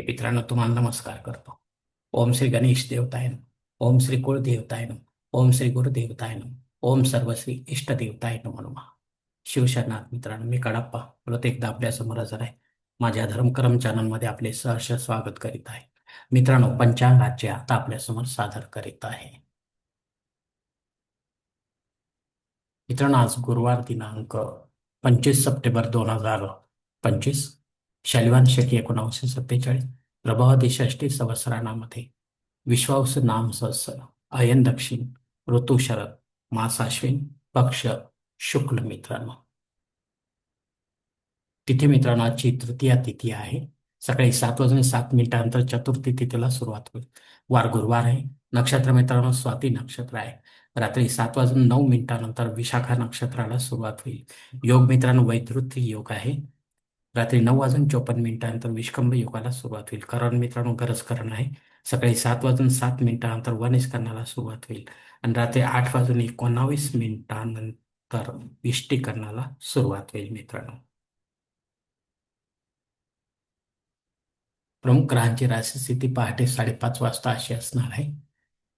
हे मित्रांनो तुम्हाला नमस्कार करतो. ओम श्री गणेश देवतायन ओम श्री कुळदेवतायन ओम श्री गुरुदेवतायन ओम सर्वश्री इष्टदेवताय नमः शिवशरणात मित्रांनो मी कडाप्पा परत एकदा आपल्यासमोर हजर आहे. माझ्या धर्मकरम चॅनलमध्ये आपले सहर्ष स्वागत करीत आहे. मित्रांनो पंचांगाचे आता आपल्यासमोर सादर करीत आहे. मित्रांनो आज गुरुवार दिनांक पंचवीस सप्टेंबर दोन हजार पंचवीस. शैलवान शकी एकोणावीसशे सत्तेचाळीस. प्रभावती षष्टी संवत्सरानामध्ये विश्वावस नाम सहस्र. अयन दक्षिण. ऋतू शरद. मासाश्विन पक्ष. शुक्ल मित्रांनो. तिथे मित्रांनो आजची तृतीया तिथी आहे. सकाळी सात वाजून सात मिनिटानंतर चतुर्थी तिथीला सुरुवात होईल. वार गुरुवार आहे. नक्षत्र मित्रांनो स्वाती नक्षत्र आहे. रात्री सात वाजून नऊ मिनिटानंतर विशाखा नक्षत्राला सुरुवात होईल. योग मित्रांनो वैदृत्य योग आहे. रात्री नऊ वाजून चोपन्न मिनिटानंतर विष्कंभ योगाला सुरुवात होईल. कारण मित्रांनो गरज करण आहे. सकाळी सात वाजून सात मिनिटानंतर वनिष्करणाला सुरुवात होईल. आणि रात्री आठ वाजून एकोणावीस मिनिटानंतर विष्टीकरणाला सुरुवात होईल मित्रांनो. प्रमुख ग्रहांची राशी स्थिती पहाटे साडेपाच वाजता अशी असणार आहे.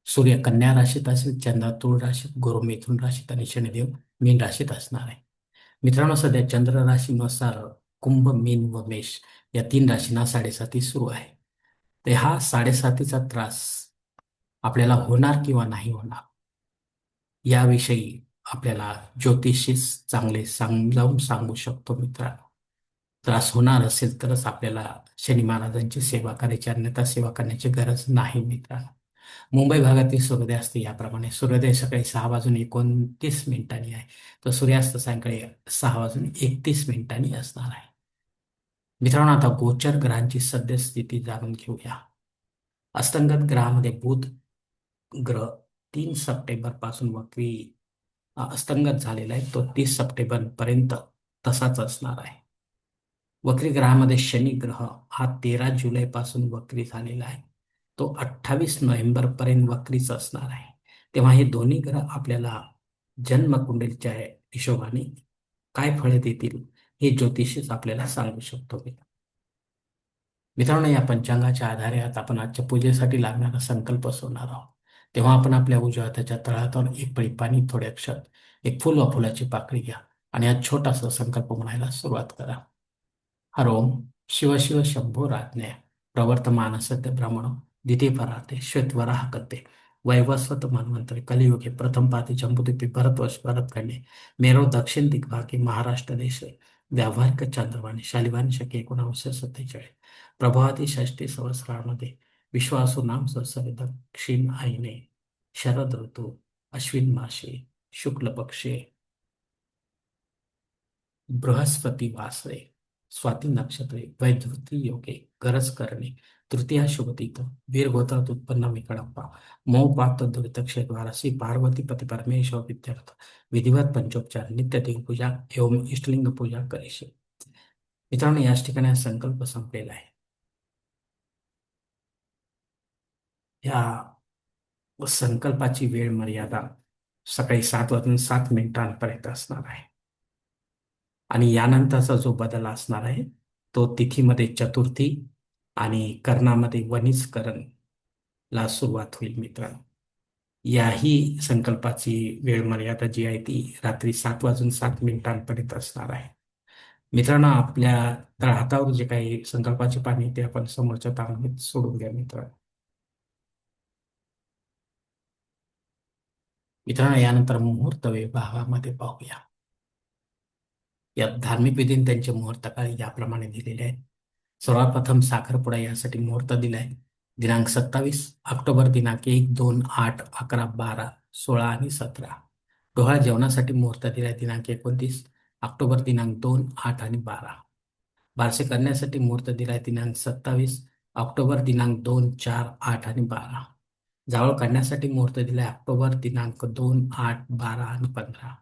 सूर्य कन्या राशीत असेल चंद्र तुळ राशीत गुरु मिथुन राशीत आणि शनिदेव मीन राशीत असणार आहे. मित्रांनो सध्या चंद्र राशीनुसार कुंभ मीन व मेष या तीन राशींना साडेसाती सुरू आहे. ते हा साडेसातीचा त्रास आपल्याला होणार किंवा नाही होणार याविषयी आपल्याला ज्योतिषीस चांगले समजावून सांगू शकतो मित्रांनो. त्रास होणार असेल तरच आपल्याला शनी महाराजांची सेवा करायची अन्यथा सेवा करण्याची गरज नाही मित्रांनो. मुंबई भागातील सूर्योदय असते याप्रमाणे सूर्योदय सकाळी सहा वाजून एकोणतीस मिनिटांनी आहे. तर सूर्यास्त सायंकाळी सहा वाजून एकतीस मिनिटांनी असणार आहे. मित्रांनो आता गोचर ग्रहांची सद्यस्थिती जाणून घेऊया. अस्तंगत ग्रहामध्ये बुध ग्रह तीन सप्टेंबरपासून वक्री अस्तंगत झालेला आहे. तो तीस सप्टेंबर पर्यंत तसाच असणार आहे. वक्री ग्रहामध्ये शनी ग्रह हा तेरा जुलै पासून वक्री झालेला आहे. तो अठ्ठावीस नोव्हेंबर पर्यंत वक्रीच असणार आहे. तेव्हा हे दोन्ही ग्रह आपल्याला जन्मकुंडलीच्या हिशोबाने काय फळे देतील? हे ज्योतिषच आपल्याला सांगू शकतो मित्रांनो या पंचांगाच्या आधारे आता आपण आजच्या पूजेसाठी लागणारा संकल्प सोडणार आहोत. तेव्हा आपण आपल्या उजव्या हाताच्या तळहातावर एक पळी पाणी थोडे अक्षर एक फुल व फुलाची पाकळी घ्या आणि आज छोटासा संकल्प म्हणायला सुरुवात करा. हरोम शिव शिव शंभो राज्ञ प्रवर्तमान सत्य ब्राह्मण दिते पराते श्वेतवराह कते वैवस्वत मन्वंतरी कलियुगे प्रथम पाती जम्बुदीपी भरतवश भरत खंडे मेरो दक्षिण दिग्भागी महाराष्ट्र देश व्यावहारिक चंद्रवाणी शालिवाणी शके एकोणावीसशे सत्तेचाळीस. प्रभाती षष्टी संवत्सरामध्ये विश्वासू नाम संवत्सर दक्षिण आईने शरद ऋतू अश्विन मासे शुक्ल पक्षे बृहस्पती वासरे स्वाती नक्षत्रे वैधृती योगे गरज करणे तृतीया शुभतीत वीर गोत्रात उत्पन्न विकडप्पा मौ पात्र दुरित क्षेद्वारा पार्वती पती परमेश्वर विद्यार्थ विधिवत पंचोपचार नित्य देवपूजा एवं इष्टलिंग पूजा करेशे. मित्रांनो याच ठिकाणी संकल्प संपलेला आहे. या संकल्पाची वेळ मर्यादा सकाळी सात वाजून सात मिनिटांपर्यंत असणार आहे. आणि यानंतरचा जो बदल असणार आहे तो तिथीमध्ये चतुर्थी आणि कर्णामध्ये वनिजकरण ला सुरुवात होईल मित्रांनो. याही संकल्पाची वेळ मर्यादा जी आहे ती रात्री सात वाजून सात मिनिटांपर्यंत असणार आहे. मित्रांनो आपल्या हातावर जे काही संकल्पाचे पाणी ते आपण समोरच्या तांगणीत सोडून घ्या मित्रांनो. मित्रांनो यानंतर मुहूर्त विभागामध्ये पाहूया. या धार्मिक विधीने त्यांचे मुहूर्त काळ याप्रमाणे दिलेले आहेत. सर्वप्रथम साखरपुडा यासाठी मुहूर्त दिलाय दिनांक सत्तावीस ऑक्टोबर दिनांक एक दोन आठ अकरा बारा सोळा आणि सतरा. डोहाळ जेवणासाठी मुहूर्त दिलाय दिनांक एकोणतीस ऑक्टोबर दिनांक दोन आठ आणि बारा. बारसे करण्यासाठी मुहूर्त दिलाय दिनांक सत्तावीस ऑक्टोबर दिनांक दोन चार आठ आणि बारा. जावळ काढण्यासाठी मुहूर्त दिलाय ऑक्टोबर दिनांक दोन आठ बारा आणि पंधरा.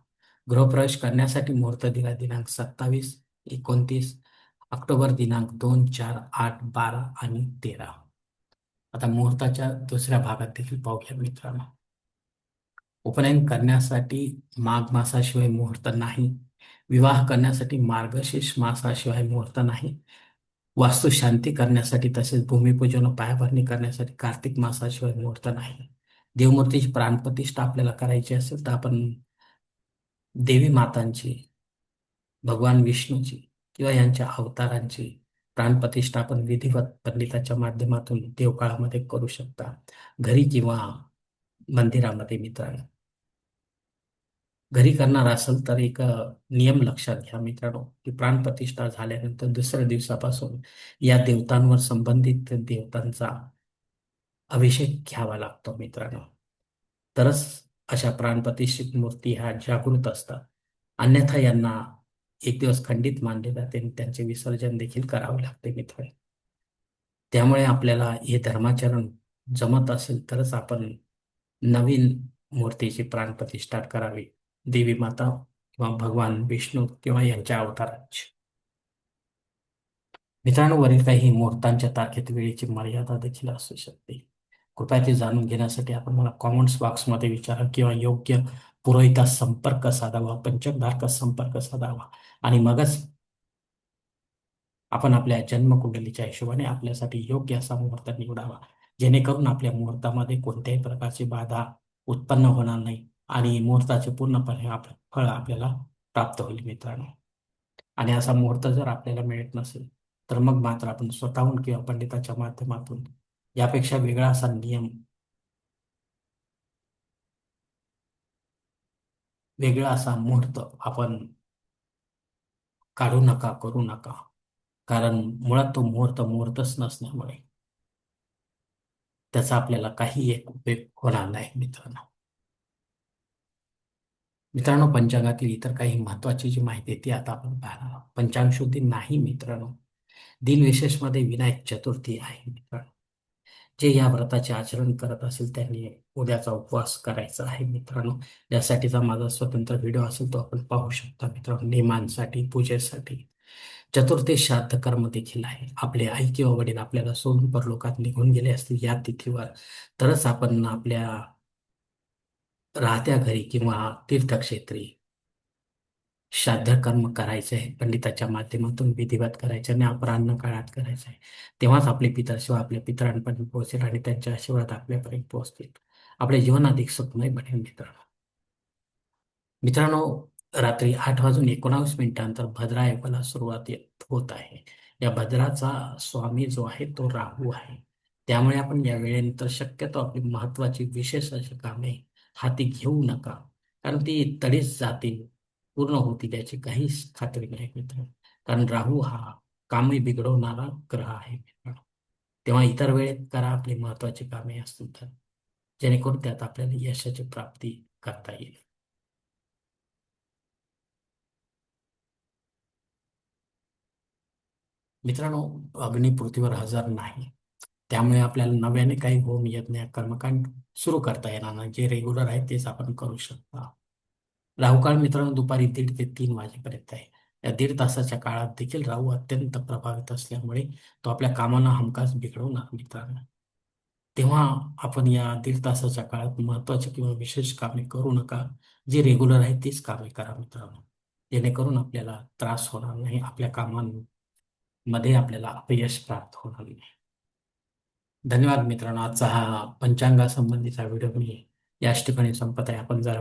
गृहप्रवेश करण्यासाठी मुहूर्त दिला. दिनांक सत्तावीस एकोणतीस ऑक्टोबर दिनांक दोन चार आठ बारा आणि तेरा. आता मुहूर्ताच्या दुसऱ्या भागात देखील पाहूया मित्रांनो. उपनयन करण्यासाठी माघ मासाशिवाय मुहूर्त नाही. विवाह करण्यासाठी मार्गशीर्ष मासाशिवाय मुहूर्त नाही. वास्तू शांती करण्यासाठी तसेच भूमिपूजन पायाभरणी करण्यासाठी कार्तिक मासाशिवाय मुहूर्त नाही. देवमूर्तीची प्राणप्रतिष्ठा आपल्याला करायची असेल तर आपण देवी मातांची भगवान विष्णूची किंवा यांच्या अवतारांची प्राणप्रतिष्ठा आपण विधिवत पंडिताच्या माध्यमातून देवकाळामध्ये करू शकता. घरी किंवा मंदिरामध्ये मित्रांनो. घरी करणार असेल तर एक नियम लक्षात घ्या मित्रांनो की प्राणप्रतिष्ठा झाल्यानंतर दुसऱ्या दिवसापासून या देवतांवर संबंधित देवतांचा अभिषेक घ्यावा लागतो मित्रांनो. तरच अशा प्राणप्रतिष्ठित मूर्ती ह्या जागृत असतात. अन्यथा यांना एक दिवस खंडित मानले जाते आणि त्यांचे विसर्जन देखील करावे लागते मित्र त्यामुळे आपल्याला हे धर्माचरण जमत असेल तरच आपण नवीन मूर्तीची प्राणप्रतिष्ठा करावी. देवी माता किंवा भगवान विष्णू किंवा यांच्या अवतारांची. मित्रांनो वरील काही मुहूर्तांच्या तारखेत वेळेची मर्यादा देखील असू शकते. कृपया ते जाणून घेण्यासाठी आपण मला कॉमेंट्स बॉक्समध्ये विचारा किंवा योग्य पुरोहिता संपर्क साधावा पंचकधारकास संपर्क साधावा. आणि मगच आपण आपल्या जन्मकुंडलीच्या हिशोबाने आपल्यासाठी योग्य असा मुहूर्त निवडावा. जेणेकरून आपल्या मुहूर्तामध्ये कोणत्याही प्रकारची बाधा उत्पन्न होणार नाही आणि मुहूर्ताचे पूर्णपणे आप फळ आपल्याला प्राप्त होईल मित्रांनो. आणि असा मुहूर्त जर आपल्याला मिळत नसेल तर मग मात्र आपण स्वतःहून किंवा पंडिताच्या माध्यमातून यापेक्षा वेगळा असा नियम वेगळा असा मुहूर्त आपण काढू नका करू नका. कारण मुळात तो मुहूर्त मुहूर्तच नसल्यामुळे त्याचा आपल्याला काही एक उपयोग होणार नाही मित्रांनो. मित्रांनो पंचांगातील इतर काही महत्वाची जी माहिती आहे ती आता आपण पाहणार पंचांग शुद्धी नाही मित्रांनो. दिनविशेषमध्ये विनायक चतुर्थी आहे मित्रांनो. जे या व्रताचे आचरण करत असेल त्यांनी उद्याचा उपवास करायचा आहे मित्रांनो. यासाठीचा माझा स्वतंत्र व्हिडिओ असेल तो आपण पाहू शकता मित्रांनो. नियमांसाठी पूजेसाठी. चतुर्थी श्राद्ध कर्म देखील आहे. आपले आई किंवा वडील आपल्याला सोडून परलोकात निघून गेले असतील या तिथीवर. तरच आपण आपल्या राहत्या घरी किंवा तीर्थक्षेत्री श्राद्ध कर्म करायचे आहे पंडिताच्या माध्यमातून विधिवत करायचे आणि अपराह्न काळात करायचं आहे. तेव्हाच आपले पितरशिवाय आपल्या पितरांपर्यंत पोहोचेल आणि त्यांच्या आशीर्वाद आपल्यापर्यंत पोहोचतील. आपले जीवन अधिक सुखमय बनेल मित्रांनो. मित्रांनो रात्री आठ वाजून एकोणावीस मिनिटांतर भद्रा युगाला सुरुवात होत आहे. या भद्राचा स्वामी जो आहे तो राहू आहे. त्यामुळे आपण या वेळेनंतर शक्यतो आपली महत्वाची विशेष अशी कामे हाती घेऊ नका. कारण ती तडीच जातील. पूर्ण होतील याची काहीच खात्री नाही मित्र कारण राहू हा कामे बिघडवणारा ग्रह आहे मित्रांनो. तेव्हा इतर वेळेत करा आपली महत्वाची कामे असतील तर. जेणेकरून त्यात आपल्याला यशाची प्राप्ती करता येईल. मित्रांनो अग्नी पृथ्वीवर हजर नाही. त्यामुळे आपल्याला नव्याने काही होम यज्ञ कर्मकांड सुरू करता येणार नाही. जे रेग्युलर आहे तेच आपण करू शकता. राहुकाळ मित्रांनो दुपारी दीड ते तीन वाजेपर्यंत आहे. या दीड तासाच्या काळात देखील राहू अत्यंत प्रभावित असल्यामुळे तो आपल्या कामांना हमखास बिघडवणार मित्रांनो. तेव्हा आपण या दीड तासाच्या काळात महत्त्वाचे किंवा विशेष कामे करू नका. जे रेग्युलर आहे तीच कामे करा मित्रांनो. जेणेकरून आपल्याला त्रास होणार नाही आपल्या कामांमध्ये आपल्याला अपयश प्राप्त होणार नाही. धन्यवाद मित्रांनो. आजचा हा पंचांगासंबंधीचा व्हिडिओ मी याच ठिकाणी संपत आहे. आपण जर